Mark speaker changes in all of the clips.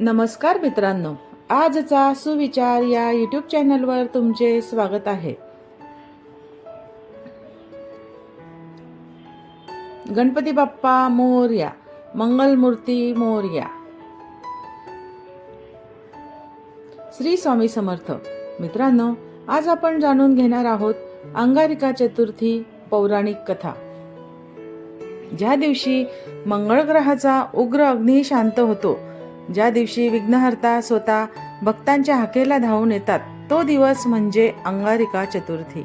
Speaker 1: नमस्कार मित्रांनो आजचा सुविचार या यूट्यूब चॅनलवर तुमचे स्वागत आहे. गणपती बाप्पा मोरया मंगलमूर्ती मोरया. श्री स्वामी समर्थ मित्रांनो आज आपण जाणून घेणार आहोत अंगारिका चतुर्थी पौराणिक कथा. ज्या दिवशी मंगळ ग्रहाचा उग्र अग्नी शांत होतो ज्या दिवशी विघ्नहर्ता स्वतः भक्तांच्या हाकेला धावून येतात तो दिवस म्हणजे अंगारिका चतुर्थी.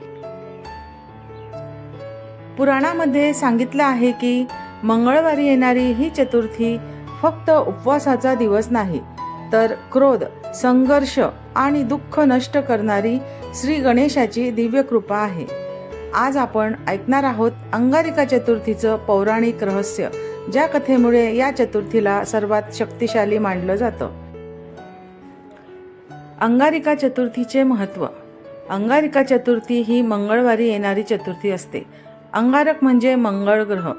Speaker 1: पुराणामध्ये सांगितलं आहे की मंगळवारी येणारी ही चतुर्थी फक्त उपवासाचा दिवस नाही तर क्रोध संघर्ष आणि दुःख नष्ट करणारी श्री गणेशाची दिव्य कृपा आहे. आज आपण ऐकणार आहोत अंगारिका चतुर्थीचं पौराणिक रहस्य. ज्या कथेमुळे या चतुर्थीला सर्वात शक्तिशाली मानलं जातं. अंगारिका चतुर्थीचे महत्त्व अंगारिका चतुर्थी ही मंगळवारी येणारी चतुर्थी असते. अंगारक म्हणजे मंगळ ग्रह.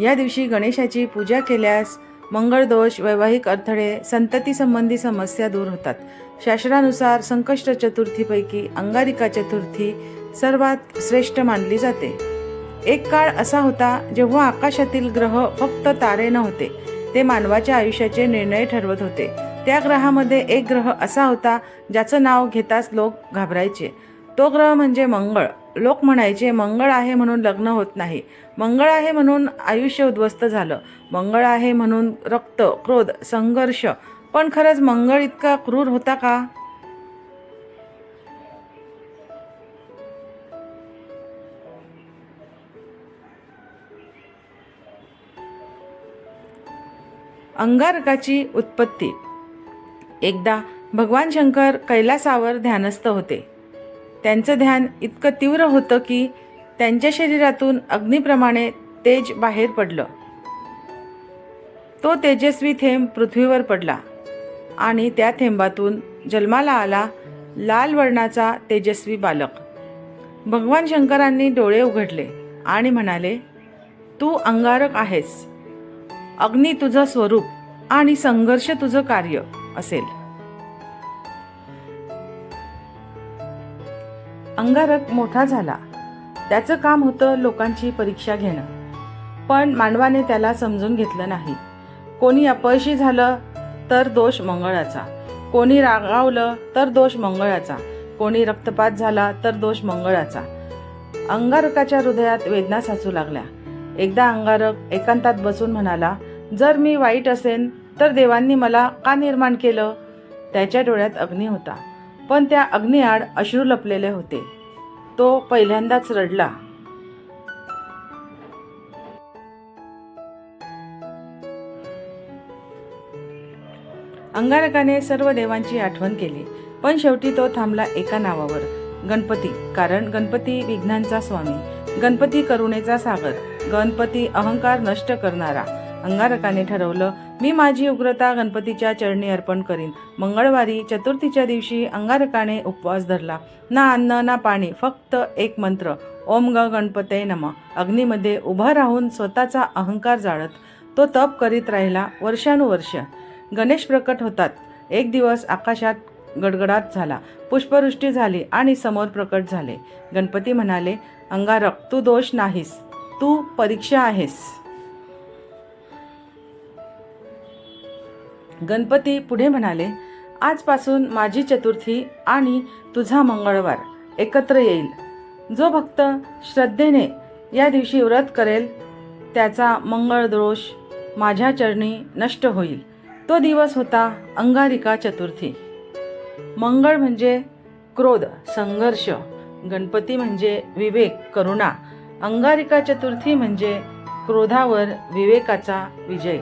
Speaker 1: या दिवशी गणेशाची पूजा केल्यास मंगळदोष वैवाहिक अडथळे संततीसंबंधी समस्या दूर होतात. शास्त्रानुसार संकष्ट चतुर्थीपैकी अंगारिका चतुर्थी सर्वात श्रेष्ठ मानली जाते. एक काळ असा होता जेव्हा आकाशातील ग्रह फक्त तारे नव्हते ते मानवाच्या आयुष्याचे निर्णय ठरवत होते. त्या ग्रहामध्ये एक ग्रह असा होता ज्याचं नाव घेताच लोक घाबरायचे. तो ग्रह म्हणजे मंगळ. लोक म्हणायचे मंगळ आहे म्हणून लग्न होत नाही. मंगळ आहे म्हणून आयुष्य उद्ध्वस्त झालं. मंगळ आहे म्हणून रक्त क्रोध संघर्ष. पण खरंच मंगळ इतका क्रूर होता का? अंगारकाची उत्पत्ती. एकदा भगवान शंकर कैलासावर ध्यानस्थ होते. त्यांचं ध्यान इतकं तीव्र होतं की त्यांच्या शरीरातून अग्निप्रमाणे तेज बाहेर पडलं. तो तेजस्वी थेंब पृथ्वीवर पडला आणि त्या थेंबातून जन्माला आला लाल वर्णाचा तेजस्वी बालक. भगवान शंकरांनी डोळे उघडले आणि म्हणाले तू अंगारक आहेस. अग्नी तुझं स्वरूप आणि संघर्ष तुझं कार्य असेल. अंगारक मोठा झाला. त्याचं काम होतं लोकांची परीक्षा घेणं. पण मानवाने त्याला समजून घेतलं नाही. कोणी अपयशी झालं तर दोष मंगळाचा. कोणी रागावलं तर दोष मंगळाचा. कोणी रक्तपात झाला तर दोष मंगळाचा. अंगारकाच्या हृदयात वेदना साचू लागल्या. एकदा अंगारक एकांतात बसून म्हणाला जर मी वाईट असेन तर देवांनी मला का निर्माण केलं? त्याच्या डोळ्यात अग्नी होता पण त्या अग्निआड अश्रू लपलेले होते. तो पहिल्यांदाच रडला. अंगारकाने सर्व देवांची आठवण केली पण शेवटी तो थांबला एका नावावर. गणपती कारण गणपती विघ्नांचा स्वामी गणपती करुणेचा सागर गणपती अहंकार नष्ट करणारा. अंगारकाने ठरवलं मी माझी उग्रता गणपतीच्या चरणी अर्पण करीन. मंगळवारी चतुर्थीच्या दिवशी अंगारकाने उपवास धरला. ना अन्न ना पाणी फक्त एक मंत्र ओम ग गणपते नम. अग्नीमध्ये उभा राहून स्वतःचा अहंकार जाळत तो तप करीत राहिला वर्षानुवर्ष. गणेश प्रकट होतात. एक दिवस आकाशात गडगडाट झाला. पुष्पवृष्टी झाली आणि समोर प्रकट झाले. गणपती म्हणाले अंगारक तू दोष नाहीस. तू परीक्षा आहेस. गणपती पुढे म्हणाले आजपासून माझी चतुर्थी आणि तुझा मंगळवार एकत्र येईल. जो भक्त श्रद्धेने या दिवशी व्रत करेल त्याचा मंगळ दोष माझ्या चरणी नष्ट होईल. तो दिवस होता अंगारिका चतुर्थी. मंगळ म्हणजे क्रोध संघर्ष. गणपती म्हणजे विवेक करुणा. अंगारिका चतुर्थी म्हणजे क्रोधावर विवेकाचा विजय.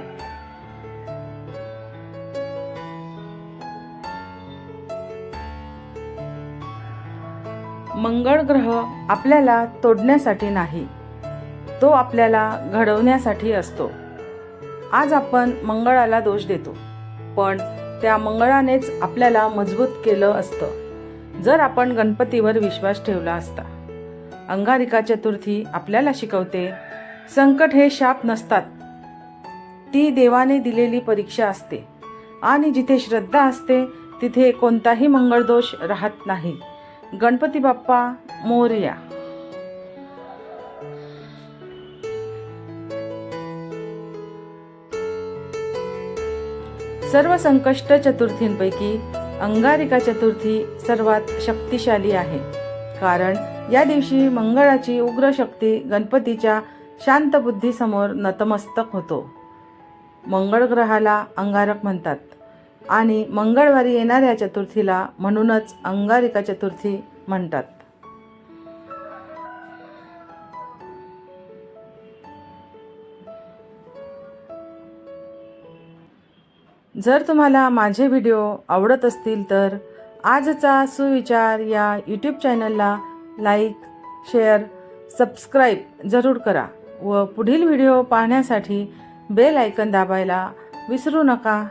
Speaker 1: मंगळ ग्रह आपल्याला तोडण्यासाठी नाही. तो आपल्याला घडवण्यासाठी असतो. आज आपण मंगळाला दोष देतो पण त्या मंगळानेच आपल्याला मजबूत केलं असतं. जर आपण गणपतीवर विश्वास ठेवला असता अंगारिका चतुर्थी आपल्याला शिकवते संकट हे शाप नसतात. ती देवाने दिलेली परीक्षा असते आणि जिथे श्रद्धा असते तिथे कोणताही मंगळदोष राहत नाही. गणपती बाप्पा मोरया. सर्व संकष्ट चतुर्थींपैकी अंगारिका चतुर्थी सर्वात शक्तिशाली आहे. कारण या दिवशी मंगळाची उग्र शक्ती गणपतीच्या शांत बुद्धीसमोर नतमस्तक होतो. मंगळ ग्रहाला अंगारक म्हणतात. आणि मंगळवारी येणाऱ्या चतुर्थीला म्हणूनच अंगारिका चतुर्थी म्हणतात. जर तुम्हाला माझे व्हिडिओ आवडत असतील तर आजचा सुविचार या यूट्यूब चॅनलला लाईक शेअर सबस्क्राईब जरूर करा व पुढील व्हिडिओ पाहण्यासाठी बेल आयकन दाबायला विसरू नका.